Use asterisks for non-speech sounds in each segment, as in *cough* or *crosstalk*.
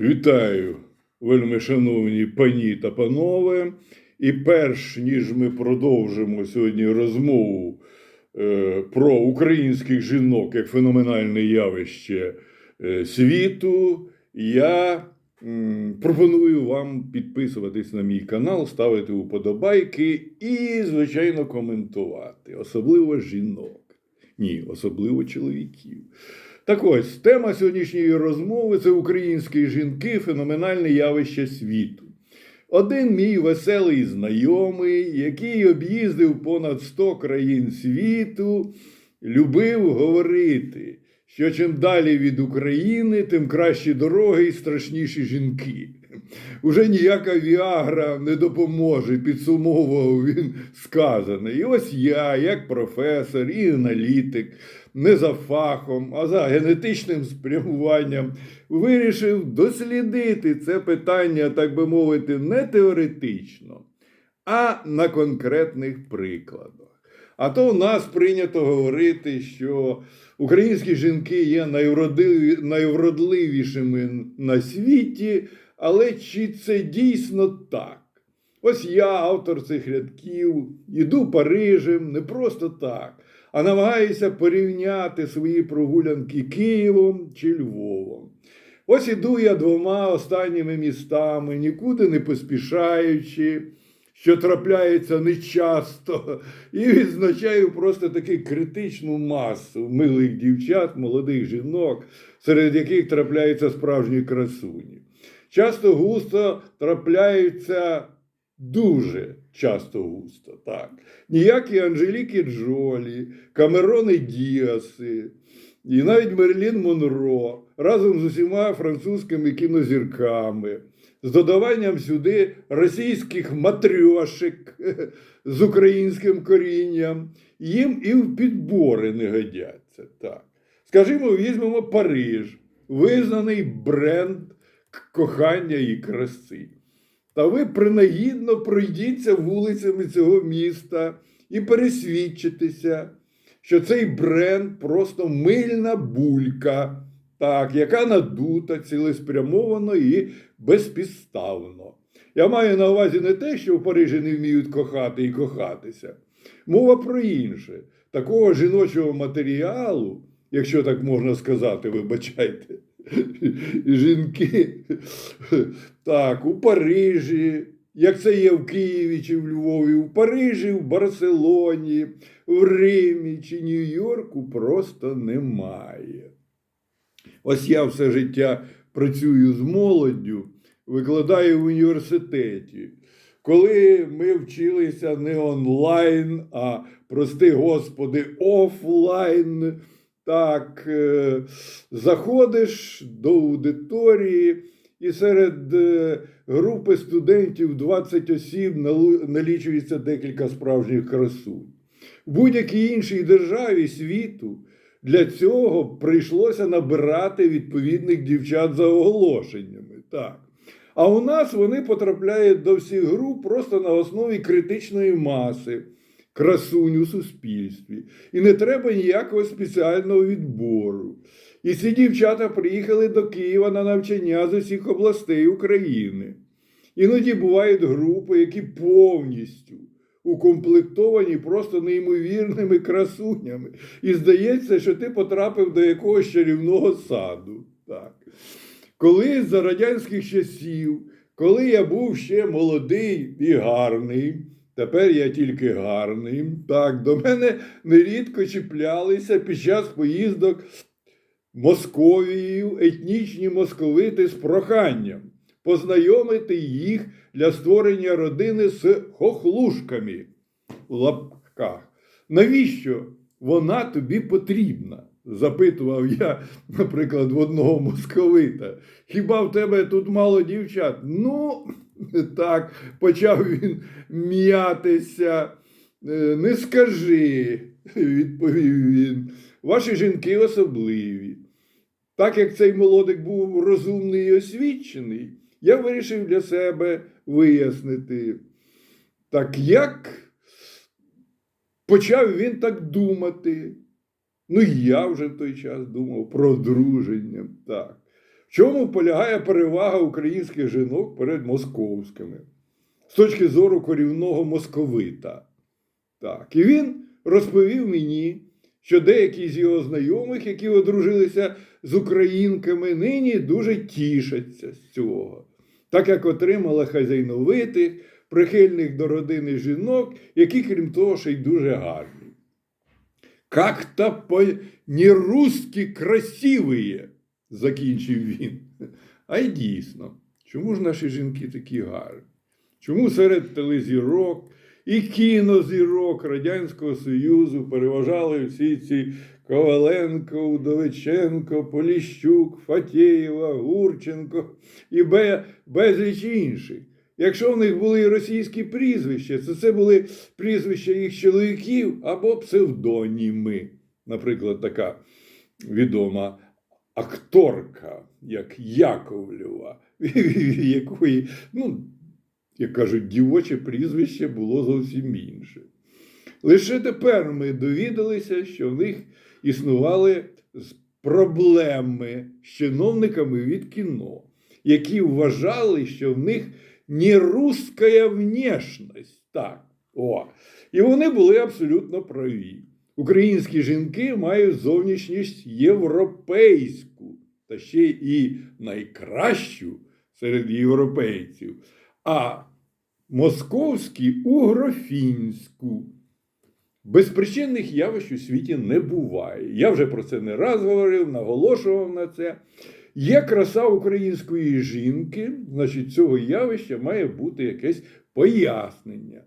Вітаю, вельми шановні пані та панове. І перш ніж ми продовжимо сьогодні розмову е, про українських жінок як феноменальне явище е, світу, я м, пропоную вам підписуватись на мій канал, ставити уподобайки і, звичайно, коментувати, особливо жінок. Ні, особливо чоловіків. Так ось, тема сьогоднішньої розмови це українські жінки, феноменальне явище світу. Один мій веселий знайомий, який об'їздив понад 100 країн світу, любив говорити, що чим далі від України, тим кращі дороги і страшніші жінки. Уже ніяка Віагра не допоможе, підсумовував він сказане. І ось я, як професор і аналітик, не за фахом, а за генетичним спрямуванням, вирішив дослідити це питання, так би мовити, не теоретично, а на конкретних прикладах. А то в нас прийнято говорити, що українські жінки є найвродливішими на світі, але чи це дійсно так? Ось я, автор цих рядків, іду Парижем не просто так, а намагаюся порівняти свої прогулянки Києвом чи Львовом. Ось іду я двома останніми містами, нікуди не поспішаючи, що трапляється нечасто, і відзначаю просто таку критичну масу милих дівчат, молодих жінок, серед яких трапляються справжні красуні. Часто густо трапляються дуже часто густо, так. Ніякі Анжеліки Джолі, Камерони Діаси, і навіть Мерлін Монро разом з усіма французькими кінозірками, з додаванням сюди російських матрьошек з українським корінням, їм і в підбори не годяться. Так. Скажімо, візьмемо Париж, визнаний бренд кохання і краси. Та ви принагідно пройдіться вулицями цього міста і пересвідчитеся, що цей бренд просто мильна булька, так, яка надута цілеспрямовано і безпідставно. Я маю на увазі не те, що в Парижі не вміють кохати і кохатися. Мова про інше. Такого жіночого матеріалу, якщо так можна сказати, вибачайте, жінки так, у Парижі, як це є в Києві чи в Львові, у Парижі, в Барселоні, в Римі чи Нью-Йорку просто немає. Ось я все життя працюю з молоддю, викладаю в університеті. Коли ми вчилися не онлайн, а прости господи, офлайн, так, е, заходиш до аудиторії, і серед е, групи студентів 20 осіб налічується декілька справжніх красунь. В будь-якій іншій державі світу для цього прийшлося набирати відповідних дівчат за оголошеннями. Так. А у нас вони потрапляють до всіх груп просто на основі критичної маси, красунь у суспільстві. І не треба ніякого спеціального відбору. І ці дівчата приїхали до Києва на навчання з усіх областей України. Іноді бувають групи, які повністю укомплектовані просто неймовірними красунями. І здається, що ти потрапив до якогось чарівного саду. Так. Коли за радянських часів, коли я був ще молодий і гарний, тепер я тільки гарний, так, до мене нерідко чіплялися під час поїздок Московією етнічні московити з проханням познайомити їх для створення родини з хохлушками у лапках. Навіщо вона тобі потрібна? Запитував я, наприклад, в одного московита. Хіба в тебе тут мало дівчат? Ну, так, почав він м'ятися. «Е, Не скажи, відповів він. Ваші жінки особливі. Так як цей молодик був розумний і освічений, я вирішив для себе вияснити, так як почав він так думати. Ну, і я вже в той час думав про одруження. Так. чому полягає перевага українських жінок перед московськими з точки зору корівного московита. Так, і він розповів мені, що деякі з його знайомих, які одружилися з українками, нині дуже тішаться з цього, так як отримала хазяйновитих, прихильних до родини жінок, які, крім того, ще й дуже гарні. Как-то по не русски красивые, закінчив він. А й дійсно, чому ж наші жінки такі гарні? Чому серед телезірок і кінозірок Радянського Союзу переважали всі ці Коваленко, Удовиченко, Поліщук, Фатєєва, Гурченко і безліч інших? Якщо в них були російські прізвища, то це були прізвища їх чоловіків або псевдоніми. Наприклад, така відома акторка, як Яковлєва, *laughs* якої, ну, як кажуть, дівоче прізвище було зовсім інше. Лише тепер ми довідалися, що в них існували проблеми з чиновниками від кіно, які вважали, що в них не русская внешність. Так. О. І вони були абсолютно праві. Українські жінки мають зовнішність європейську, та ще і найкращу серед європейців, а московські угрофінську. Безпричинних явищ у світі не буває. Я вже про це не раз говорив, наголошував на це. Є краса української жінки, значить, цього явища має бути якесь пояснення.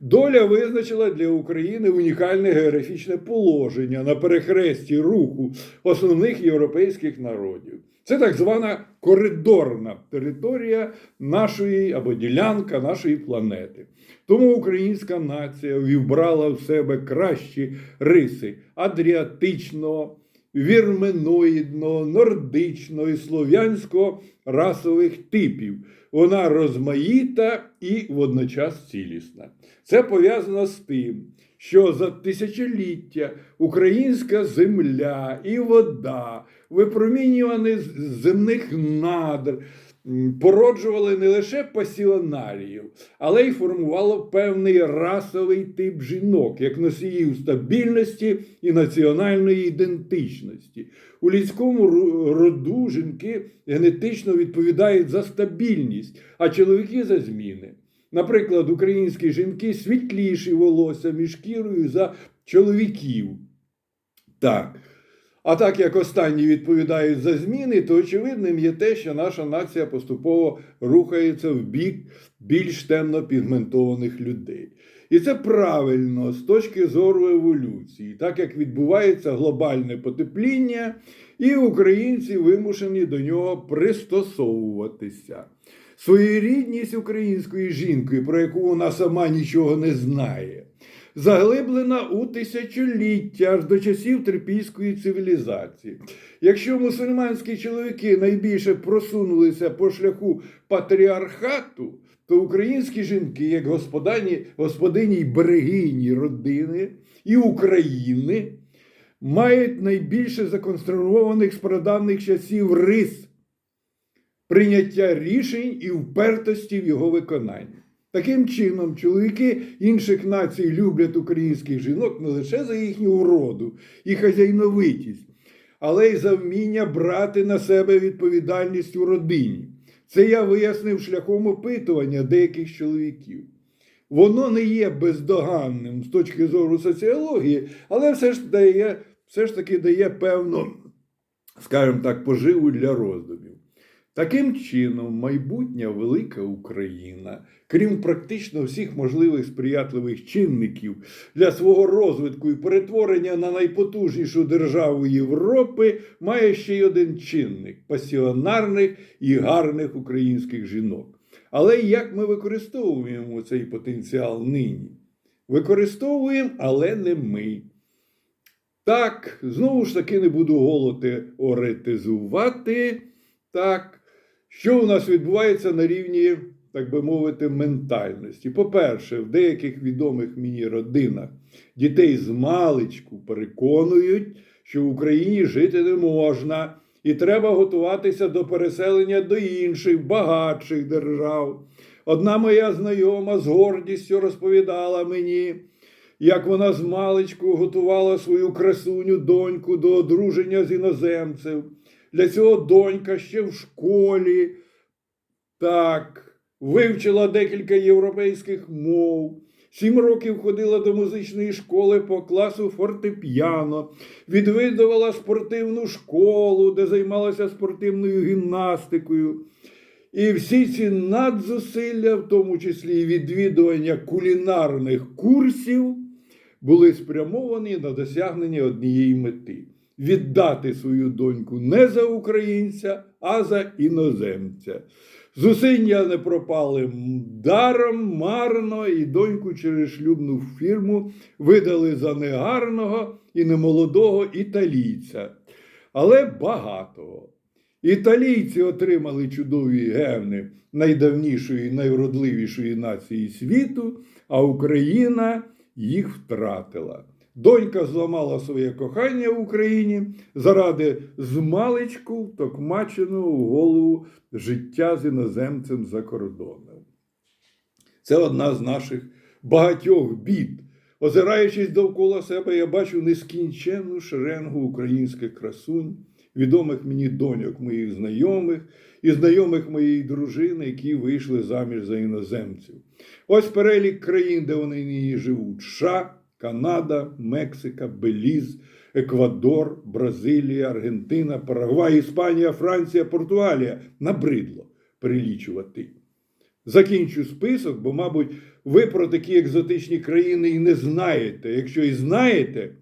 Доля визначила для України унікальне географічне положення на перехресті руху основних європейських народів. Це так звана коридорна територія нашої або ділянка нашої планети. Тому українська нація вібрала в себе кращі риси адріатичного, вірменоїдного, нордичного і слов'янського расових типів. Вона розмаїта і водночас цілісна. Це пов'язано з тим, що за тисячоліття українська земля і вода, випромінювані з земних надр, породжували не лише пасіонаріїв, але й формувало певний расовий тип жінок, як носіїв стабільності і національної ідентичності. У людському роду жінки генетично відповідають за стабільність, а чоловіки за зміни. Наприклад, українські жінки світліші волосся і шкірою за чоловіків. Так. А так як останні відповідають за зміни, то очевидним є те, що наша нація поступово рухається в бік більш темно пігментованих людей. І це правильно з точки зору еволюції, так як відбувається глобальне потепління, і українці вимушені до нього пристосовуватися. Своєрідність української жінки, про яку вона сама нічого не знає, заглиблена у тисячоліття аж до часів трипільської цивілізації. Якщо мусульманські чоловіки найбільше просунулися по шляху патріархату, то українські жінки, як господині, господині й берегині родини і України, мають найбільше законструованих з прадавних часів рис прийняття рішень і впертості в його виконанні. Таким чином, чоловіки інших націй люблять українських жінок не лише за їхню вроду і хазяйновитість, але й за вміння брати на себе відповідальність у родині. Це я вияснив шляхом опитування деяких чоловіків. Воно не є бездоганним з точки зору соціології, але все ж, дає, все ж таки дає певну, скажімо так, поживу для роздумів. Таким чином, майбутня велика Україна, крім практично всіх можливих сприятливих чинників для свого розвитку і перетворення на найпотужнішу державу Європи, має ще й один чинник пасіонарних і гарних українських жінок. Але як ми використовуємо цей потенціал нині? Використовуємо, але не ми. Так, знову ж таки не буду голоти оретизувати. Так, що у нас відбувається на рівні, так би мовити, ментальності? По-перше, в деяких відомих мені родинах дітей з маличку переконують, що в Україні жити не можна, і треба готуватися до переселення до інших багатших держав. Одна моя знайома з гордістю розповідала мені, як вона з маличку готувала свою красуню доньку до одруження з іноземцем. Для цього донька ще в школі так, вивчила декілька європейських мов. Сім років ходила до музичної школи по класу фортепіано, відвідувала спортивну школу, де займалася спортивною гімнастикою. І всі ці надзусилля, в тому числі і відвідування кулінарних курсів, були спрямовані на досягнення однієї мети віддати свою доньку не за українця, а за іноземця. Зусилля не пропали даром, марно, і доньку через шлюбну фірму видали за негарного і немолодого італійця, але багатого. Італійці отримали чудові гени найдавнішої, найвродливішої нації світу, а Україна їх втратила. Донька зламала своє кохання в Україні заради змалечку втокмаченого в голову життя з іноземцем за кордоном. Це одна з наших багатьох бід. Озираючись довкола себе, я бачу нескінченну шеренгу українських красунь, відомих мені доньок моїх знайомих і знайомих моєї дружини, які вийшли заміж за іноземців. Ось перелік країн, де вони нині живуть: США, Канада, Мексика, Беліз, Еквадор, Бразилія, Аргентина, Парагвай, Іспанія, Франція, Португалія. Набридло перелічувати. Закінчу список, бо, мабуть, ви про такі екзотичні країни і не знаєте. Якщо і знаєте,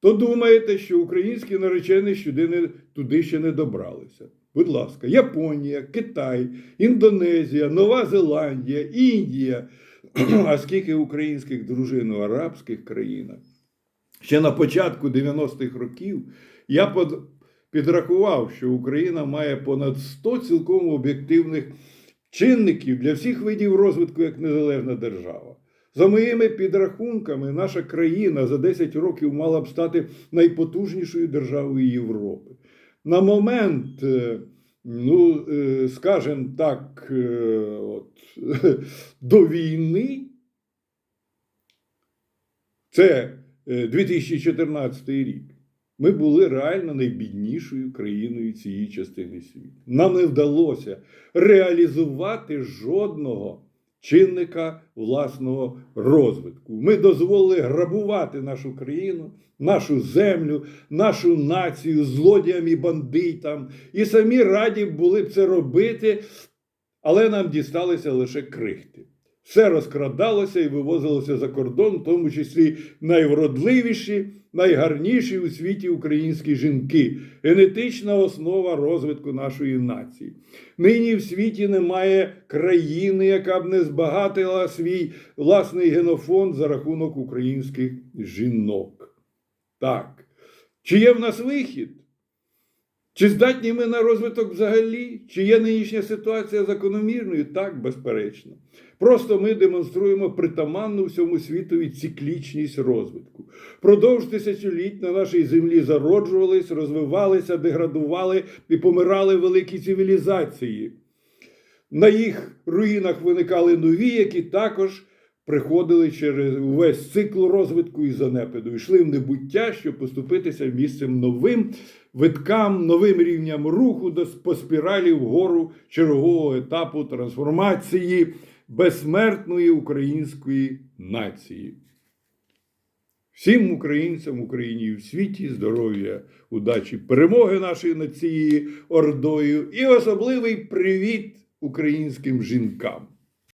то думаєте, що українські наречені сюди не, туди ще не добралися. Будь ласка, Японія, Китай, Індонезія, Нова Зеландія, Індія. А скільки українських дружин у арабських країнах? Ще на початку 90-х років я підрахував, що Україна має понад 100 цілком об'єктивних чинників для всіх видів розвитку як незалежна держава. За моїми підрахунками, наша країна за 10 років мала б стати найпотужнішою державою Європи. На момент, е, ну, скажем, скажімо так, е, от, *laughs* до війни, це е, 2014 рік, ми були реально найбіднішою країною цієї частини світу. Нам не вдалося реалізувати жодного чинника власного розвитку. Ми дозволили грабувати нашу країну, нашу землю, нашу націю злодіям і бандитам. І самі раді були б це робити, але нам дісталися лише крихти. Все розкрадалося і вивозилося за кордон, в тому числі найвродливіші, найгарніші у світі українські жінки, генетична основа розвитку нашої нації. Нині в світі немає країни, яка б не збагатила свій власний генофонд за рахунок українських жінок. Так. Чи є в нас вихід? Чи здатні ми на розвиток взагалі? Чи є нинішня ситуація закономірною? Так, безперечно. Просто ми демонструємо притаманну всьому світові циклічність розвитку. Продовж тисячоліть на нашій землі зароджувались, розвивалися, деградували і помирали великі цивілізації. На їх руїнах виникали нові, які також приходили через увесь цикл розвитку і занепаду, йшли в небуття, щоб поступитися місцем новим виткам, новим рівням руху до по спіралі вгору чергового етапу трансформації безсмертної української нації. Всім українцям Україні і в світі здоров'я, удачі, перемоги нашої над цією ордою і особливий привіт українським жінкам.